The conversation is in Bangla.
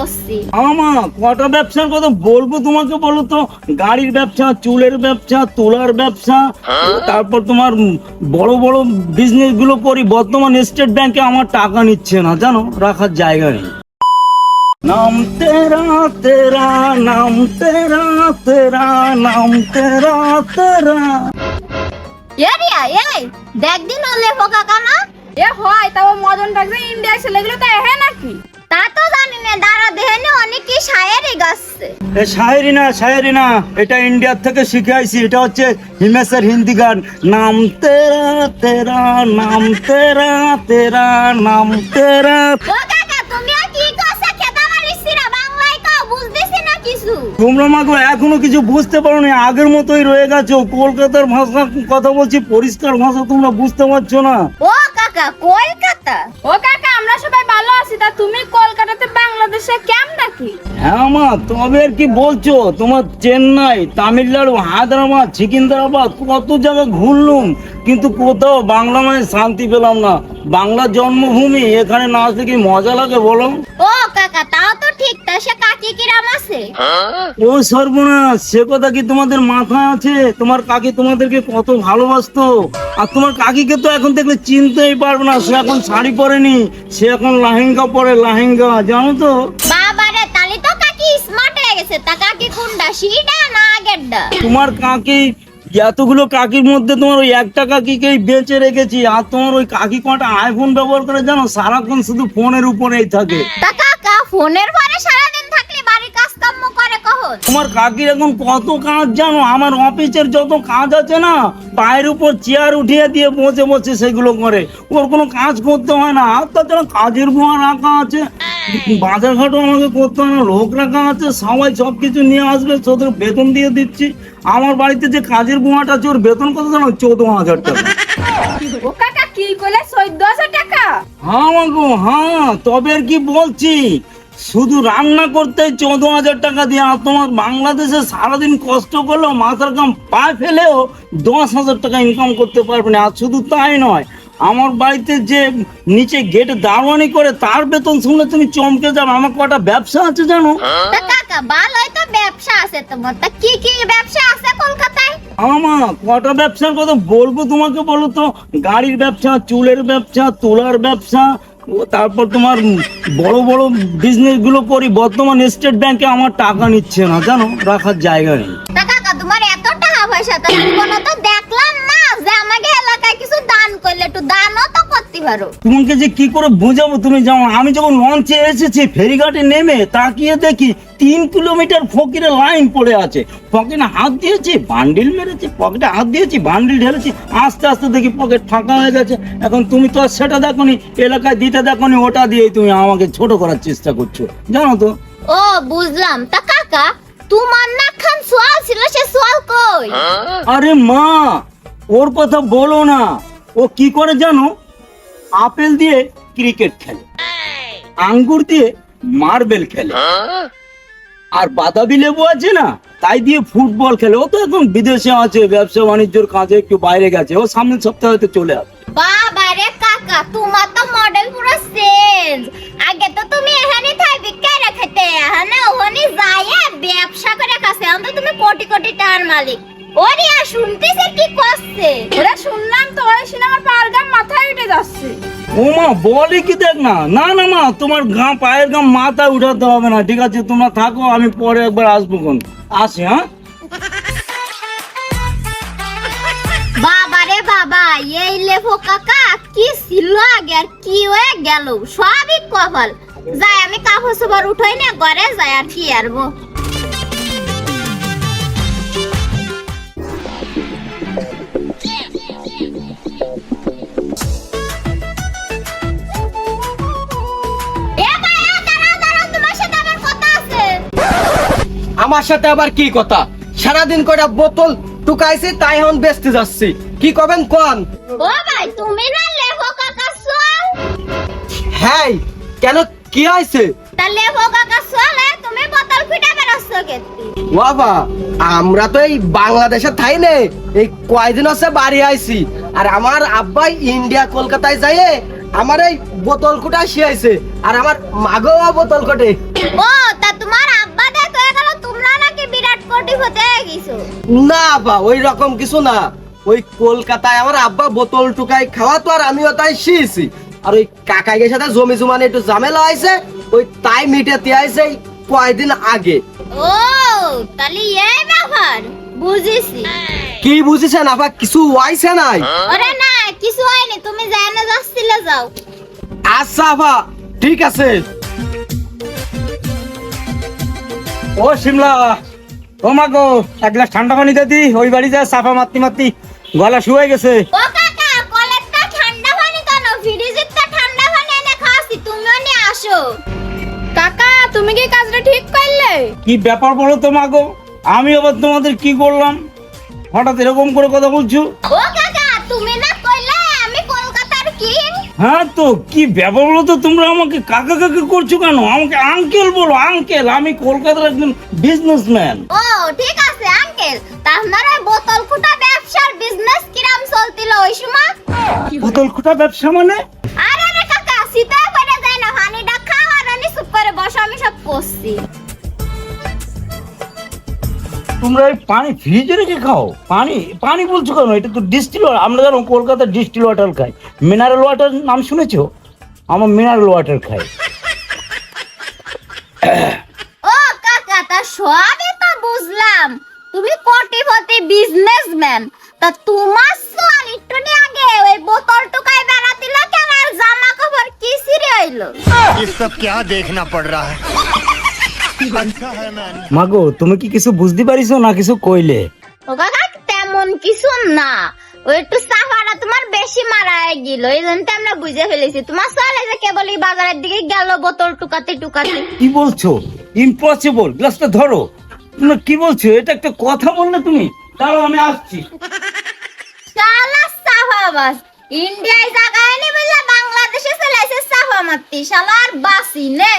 করছি। আমা কটা ব্যবসার কথা বলব তোমাকে বলো তো? গাড়ির ব্যবসা চুলের ব্যবসা তোলার ব্যবসা তারপর তোমার বড় বড় বিজনেসগুলো করি বর্তমান স্টেট ব্যাংকে আমার টাকা নিচ্ছে না জানো? রাখার জায়গা নেই। নাম তেরা তেরা নাম তেরা তেরা নাম তেরা তেরা। এরিয়া এই দেখ দিন এ হয় তাও মদন ডাকছে ইন্ডিয়া ছেলেগুলো তো এহে নাকি? তা তো জানি দাঁড়া দেহেনি অনেক শায়েরি গাচ্ছে। এ শায়েরি না শায়েরি না এটা ইন্ডিয়ার থেকে শিখে আইছি এটা হচ্ছে হিমেশের হিন্দি গান। নাম তেরা তেরা নাম তেরা তেরা নাম তেরা। তোমরা মাগো এখনও কিছু বুঝতে পারো না আগের মতোই রয়ে গেছো। কলকাতার ভাষা কথা বলছি পরিষ্কার ভাষা তোমরা বুঝতে পারছ না। ও কাকা কলকাতা? ও কাকা আমরা সবাই ভালো আছি, তা তুমি কলকাতাতে বাংলাদেশে কেম নাকি হ্যাঁ মা, তবে আর কি বলছো? তোমার চেন্নাই, তামিলনাড়ু, হায়দ্রাবাদ, সিকিন্দ্রাবাদ, কত জায়গা ঘুরলুম, কিন্তু কোথাও বাংলা মায়ের শান্তি পেলাম না। বাংলা জন্মভূমি এখানে না আসলে কি মজা লাগে বলো? ও কাকা তাও তো ঠিক তা সে কাকি কিরাম আছে? ও সর্বনাশ সে কথা কি তোমাদের মাথায় আছে? তোমার কাকি তোমাদেরকে কত ভালোবাসতো? আর তোমার কাকিকে তো এখন দেখলে চিনতেই পারবে না সে এখন শাড়ি পরেনি সে এখন লাহেঙ্গা পরে লাহেঙ্গা জানো তো? বাবারে তালি তো কাকি স্মার্ট হয়ে গেছে। তা কাকি কোনটা সিডা না আগেরটা? তোমার কাকি এতগুলো কাকির মধ্যে তোমার ওই একটা কাকিকেই বেঁচে রেখেছি, আর তোমার ওই কাকি কটা আইফোন ব্যবহার করে জানো? সারাক্ষণ শুধু ফোনের উপরেই থাকে। ফোনের পরে সারাদিন তোমার কাকির এখন কত কাজ জানো? আমার অফিসের যত কাজ আছে না পায়ের উপর চেয়ার উঠিয়ে দিয়ে বসে বসে সেগুলো করে। ওর কোনো কাজ করতে হয় না। আর তাছাড়া কাজের গোয়া রাখা আছে। বাজার ঘাটও আমাকে করতে হয় না। লোক রাখা আছে। সবাই সব কিছু নিয়ে আসবে। তোদের বেতন দিয়ে দিচ্ছি। আমার বাড়িতে যে কাজের গোয়াটা আছে ওর বেতন কত জানো? চৌদ্দ হাজার টাকা। ও কাকা কি কইলে চোদ্দ হাজার টাকা? হ্যাঁ মাগো হ্যাঁ। তবে আর কি বলছি? শুধু রান্না করতে চৌদ্দ হাজার টাকা দিয়ে আর তোমার বাংলাদেশে সারাদিন কষ্ট করলেও মাথার কাম পায়ে ফেলেও দশ হাজার টাকা ইনকাম করতে পারবে না। আর শুধু তাই নয় আমার বাড়িতে যে নিচে গেটে দারোয়ানি করে তার বেতন শুনলে তুমি চমকে যাবে। আমার কটা ব্যবসা আছে জানো? কাকা ভালোই তো ব্যবসা আছে তোমার। তা কি কি ব্যবসা আছে কলকাতায়? আমার কটা ব্যবসার কথা বলব তোমাকে বলো তো? গাড়ির ব্যবসা চুলের ব্যবসা তোলার ব্যবসা ও তারপর তোমার বড় বড় বিজনেসগুলো করি, বর্তমান স্টেট ব্যাংকে আমার টাকা নিচ্ছে না, জানো? রাখার জায়গা নেই। তা কাকা, তোমার এত টাকা পয়সা, তো দেখলাম না যে আমাকে এলাকায় কিছু করলে একটু দানও তো করতে পারো তোমাকে যে কি করে বোঝাবো তুমি যেমন আমি যখন লঞ্চে এসেছি ফেরিঘাটে নেমে তাকিয়ে দেখি তিন কিলোমিটার ফকিরে লাইন পড়ে আছে। পকেটে হাত দিয়েছি বান্ডিল মেরেছি পকেটে হাত দিয়েছি বান্ডিল ঢেলেছি আস্তে আস্তে দেখি পকেট ফাঁকা হয়ে গেছে। এখন তুমি তো আর সেটা দেখোনি এলাকায় দিতে দেখোনি ওটা দিয়েই তুমি আমাকে ছোট করার চেষ্টা করছ। জানো তো? ও বুঝলাম। তা কাকা তোমার না খান সোয়াল ছিল সে সোয়াল কই? আরে মা ওর কথা বলো না। ও কি করে জানো? আপেল দিয়ে ক্রিকেট খেলে। আঙ্গুর দিয়ে মার্বেল খেলে। আর বাদাবি লেবু আছে না, তাই দিয়ে ফুটবল খেলে। ও তো এখন বিদেশে আছে, ব্যবসা বাণিজ্যর কাজে একটু বাইরে গেছে। ও সামনের সপ্তাহে হয়তো চলে আসবে। বাবা রে কাকা, তোমার তো মডেল পুরো চেঞ্জ আগে তো তুমি এখানে থাকবে কে রাখতে এখানে ওখানে যায় ব্যবসা করে কাছে। এখন তো তুমি কোটি কোটি টাকার মালিক। ওরে আর শুনতেছে কি করছে? ওরা শুনলাম তো ওই সিনেমার পার গাম মাথায় উঠে যাচ্ছে। ও মা বলে কি দেখ না। না না মা তোমার গা পায়ের গা মাথায় উঠাতে হবে না ঠিক আছে? তোমরা থাকো আমি পরে একবার আসব কোন আসি হ্যাঁ? বাবা রে বাবা এই লেফো কাকা কি ছিল আগে আর কি হয়ে গেল? সবই কপাল। যাই আমি কাপড় সবার উঠাই না ঘরে যাই আর কি আরবো। আমার সাথে আবার কি কথা? সারাদিন কয়টা বোতল টুকাইছি তাই এখন বেচতে যাচ্ছি। কি করবেন কোন? ও ভাই তুমি না লেফো কাকা সোয়াল হ্যাঁ কেন কি হয়েছে? তা লেফো কাকা সোয়ালে তুমি বোতল ফুটে বেরোচ্ছ কেতি বাবা আমরা তো এই বাংলাদেশে থাই নে। এই কয়দিন হচ্ছে বাড়ি আইছি। আর আমার আব্বাই ইন্ডিয়া কলকাতায় যাইয়ে আমার এই বোতল কুটা শিয়াইছে। আর আমার মাগো বোতল কোটে। ও না বা ওই রকম কিছু না। ওই কলকাতায় আমার আব্বা বোতল টুকাই খাওয়া তো আর আমিও তাই শিয়েছি। আর ওই কাকাইয়ের সাথে জমি জমানে একটু ঝামেলা হয়েছে ওই তাই মিটাতে আইছে কয়দিন আগে। ও তাহলে এই ব্যাপার বুঝেছি। কি বুঝেছেন আবার কিছু হয়েছে নাই? ওরে না কিছু হয়নি তুমি যাচ্ছিলে যাও। আচ্ছা আফা ঠিক আছে। ও শিমলা। ও মা গো এক গ্লাস ঠান্ডা পানি দে দি ওই বাড়ি যা সাফা মারতি মারতি গলা শুয়ে গেছে। ও কাকা কলেরটা ঠান্ডা পানি কেন? ফ্রিজের তো ঠান্ডা পানি এনে খাওয়াছি তুমিও নিয়ে আসো। কাকা তুমি কি কাজটা ঠিক করলে? কি ব্যাপার বলো তো মা গো আমি আবার তোমাদের কি করলাম? হঠাৎ এরকম করে কথা বলছো? ও কাকা তুমি না কইলে আমি কলকাতার কিং। হ্যাঁ তো কি ব্যাপার বলো তো তোমরা আমাকে কাকা কাকা করছ কেন? আমাকে আঙ্কেল বলো আঙ্কেল আমি কলকাতার একজন বিজনেসম্যান ও আঙ্কেল বোতল ফুটা ব্যবসার বিজনেস কিরাম চলতিল ওই সময় বোতল খুঁটা ব্যবসা মানে? আরে রে কাকা শীতে পড়ে যায় না পানিটা খাও আর আমি চুপ করে বসো আমি সব করছি। তোমরা এই পানি ফ্রিজে রেখে খাও। পানি পানি বলছো কেন? এটা তো ডিস্টিল আমরা যেন কলকাতার ডিস্টিল ওয়াটার খাই মিনারেল ওয়াটার নাম শুনেছো? আমার মিনারেল ওয়াটার খাই ও কাকা তা বুঝলাম তুমি কোটিপতি বিজনেসম্যান তা তোমার সোয়াল একটু নি আগে ওই বোতল টুকাই বেড়াতিল কেন আর জামা কাপড় কি সিরে হইলো ये सब क्या देखना पड़ रहा है अच्छा है मैं মাগো তুমি কি কিছু বুঝতে পারিছো না কিছু কইলে ও কাকা তেমন কিছু না ওই একটু সাফাটা তোমার বেশি মারা গেল এই জন্য তো আমরা বুঝে ফেলেছি তোমার চলে যে কেবল এই বাজারের দিকে গেল বোতল টুকাতে টুকাতে কি বলছো ইম্পসিবল গ্লাসটা ধরো তুমি কি বলছো? এটা একটা কথা বললে তুমি? দাঁড়াও, আমি আসছি। শালা সাফা বাস ইন্ডিয়ায় জায়গায় নি বললা বাংলাদেশে চলে এসে সাফা মারতি শালা আর বাসি, নে।